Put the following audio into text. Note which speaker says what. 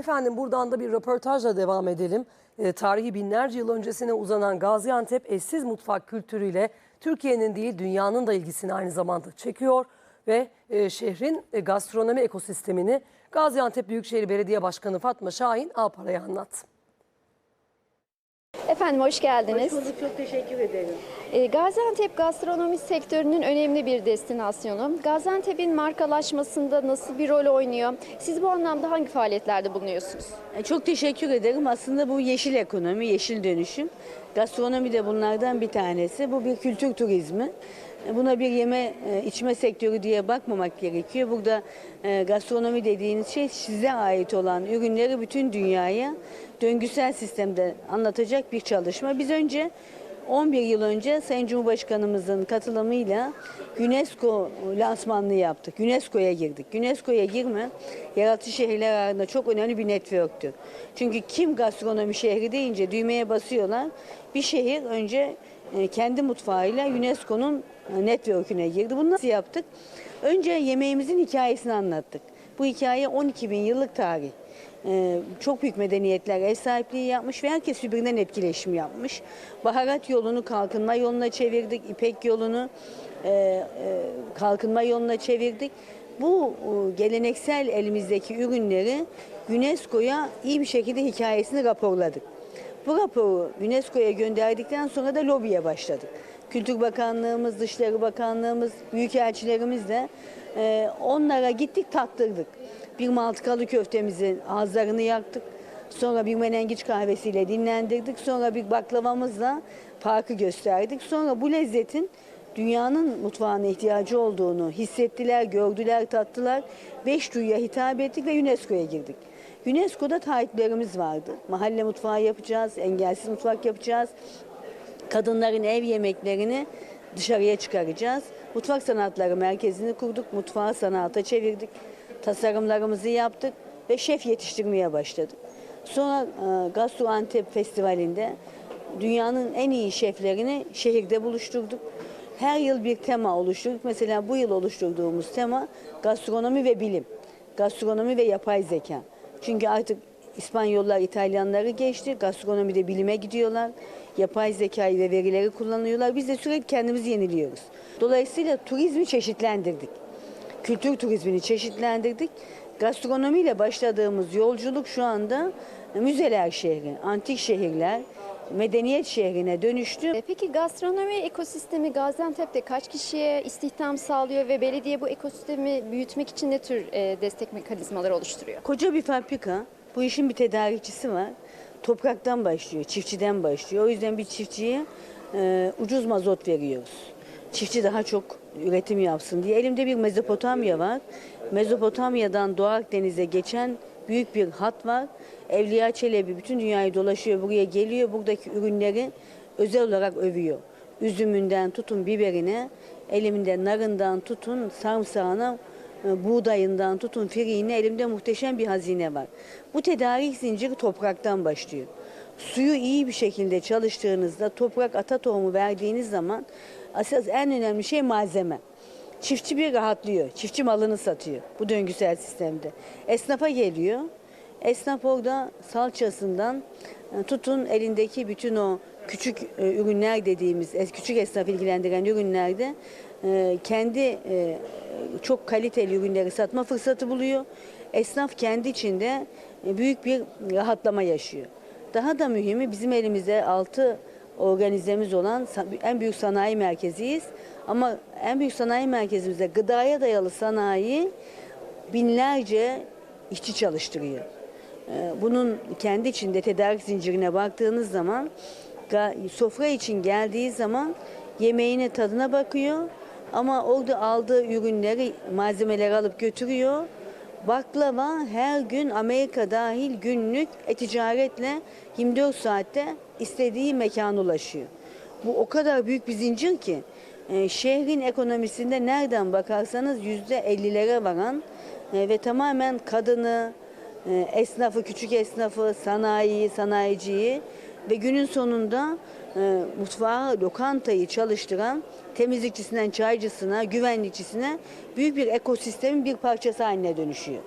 Speaker 1: Efendim buradan da bir röportajla devam edelim. Ee, tarihi binlerce yıl öncesine uzanan Gaziantep eşsiz mutfak kültürüyle Türkiye'nin değil dünyanın da ilgisini aynı zamanda çekiyor. Ve e, şehrin e, gastronomi ekosistemini Gaziantep Büyükşehir Belediye Başkanı Fatma Şahin Alpara'ya anlattı.
Speaker 2: Efendim hoş geldiniz.
Speaker 3: Hoş bulduk, çok teşekkür ederim.
Speaker 2: Ee, Gaziantep gastronomi sektörünün önemli bir destinasyonu. Gaziantep'in markalaşmasında nasıl bir rol oynuyor? Siz bu anlamda hangi faaliyetlerde bulunuyorsunuz?
Speaker 3: E, Çok teşekkür ederim. Aslında bu yeşil ekonomi, yeşil dönüşüm. Gastronomi de bunlardan bir tanesi. Bu bir kültür turizmi. E, Buna bir yeme e, içme sektörü diye bakmamak gerekiyor. Burada gastronomi dediğiniz şey size ait olan ürünleri bütün dünyaya döngüsel sistemde anlatacak bir çalışma. Biz önce 11 yıl önce Sayın Cumhurbaşkanımızın katılımıyla UNESCO lansmanını yaptık. UNESCO'ya girdik. UNESCO'ya girme yaratıcı şehirler arasında çok önemli bir networktür. Çünkü kim gastronomi şehri deyince düğmeye basıyorlar. Bir şehir önce e, kendi mutfağıyla UNESCO'nun e, network'üne girdi. Bunu nasıl yaptık? Önce yemeğimizin hikayesini anlattık. Bu hikaye 12 bin yıllık tarih. Ee, çok büyük medeniyetler ev sahipliği yapmış ve herkes birbirinden etkileşim yapmış. Baharat yolunu kalkınma yoluna çevirdik, İpek yolunu e, e, kalkınma yoluna çevirdik. Bu e, geleneksel elimizdeki ürünleri UNESCO'ya iyi bir şekilde hikayesini raporladık. Bu raporu UNESCO'ya gönderdikten sonra da lobiye başladık. Kültür Bakanlığımız, Dışişleri Bakanlığımız, büyükelçilerimizle e, onlara gittik tattırdık. Bir maltıkalı köftemizin ağızlarını yaktık. Sonra bir menengiç kahvesiyle dinlendirdik. Sonra bir baklavamızla farkı gösterdik. Sonra bu lezzetin dünyanın mutfağına ihtiyacı olduğunu hissettiler, gördüler, tattılar. Beş duyuya hitap ettik ve UNESCO'ya girdik. UNESCO'da taahhütlerimiz vardı. Mahalle mutfağı yapacağız, engelsiz mutfak yapacağız. Kadınların ev yemeklerini dışarıya çıkaracağız. Mutfak sanatları merkezini kurduk, mutfağı sanata çevirdik. Tasarımlarımızı yaptık ve şef yetiştirmeye başladık. Sonra e, Gastro Antep Festivali'nde dünyanın en iyi şeflerini şehirde buluşturduk. Her yıl bir tema oluşturduk. Mesela bu yıl oluşturduğumuz tema gastronomi ve bilim. Gastronomi ve yapay zeka. Çünkü artık İspanyollar İtalyanları geçti. Gastronomide bilime gidiyorlar. Yapay zekayı ve verileri kullanıyorlar. Biz de sürekli kendimizi yeniliyoruz. Dolayısıyla turizmi çeşitlendirdik. Kültür turizmini çeşitlendirdik. Gastronomiyle başladığımız yolculuk şu anda müzeler şehri, antik şehirler, medeniyet şehrine dönüştü.
Speaker 2: E, Peki gastronomi ekosistemi Gaziantep'te kaç kişiye istihdam sağlıyor ve belediye bu ekosistemi büyütmek için ne tür e, destek mekanizmaları oluşturuyor?
Speaker 3: Koca bir fabrika. Bu işin bir tedarikçisi var. Topraktan başlıyor, çiftçiden başlıyor. O yüzden bir çiftçiye e, ucuz mazot veriyoruz. Çiftçi daha çok üretim yapsın diye. Elimde bir Mezopotamya var. Mezopotamya'dan Doğu Akdeniz'e geçen büyük bir hat var. Evliya Çelebi bütün dünyayı dolaşıyor, buraya geliyor. Buradaki ürünleri özel olarak övüyor. Üzümünden tutun biberine, elimde narından tutun sarımsağına, e, buğdayından tutun friğine elimde muhteşem bir hazine var. Bu tedarik zinciri topraktan başlıyor. Suyu iyi bir şekilde çalıştığınızda toprak ata tohumu verdiğiniz zaman asıl en önemli şey malzeme. Çiftçi bir rahatlıyor. Çiftçi malını satıyor bu döngüsel sistemde. Esnafa geliyor. Esnaf orada salçasından e, tutun elindeki bütün o küçük e, ürünler dediğimiz küçük esnaf ilgilendiren ürünlerde e, kendi çok kaliteli ürünleri satma fırsatı buluyor. Esnaf kendi içinde büyük bir rahatlama yaşıyor. Daha da mühimi bizim elimizde 6 organizemiz olan en büyük sanayi merkeziyiz. Ama en büyük sanayi merkezimizde gıdaya dayalı sanayi binlerce işçi çalıştırıyor. Ee, Bunun kendi içinde tedarik zincirine baktığınız zaman sofra için geldiği zaman yemeğine tadına bakıyor ama orada aldığı ürünleri malzemeleri alıp götürüyor. Baklava her gün Amerika dahil günlük e-ticaretle 24 saatte istediği mekana ulaşıyor. Bu o kadar büyük bir zincir ki e, şehrin ekonomisinde nereden bakarsanız yüzde 50'lere varan e, ve tamamen kadını, e, esnafı, küçük esnafı, sanayiyi, sanayiciyi ve günün sonunda e, mutfağı, lokantayı çalıştıran temizlikçisinden çaycısına, güvenlikçisine büyük bir ekosistemin bir parçası haline dönüşüyor.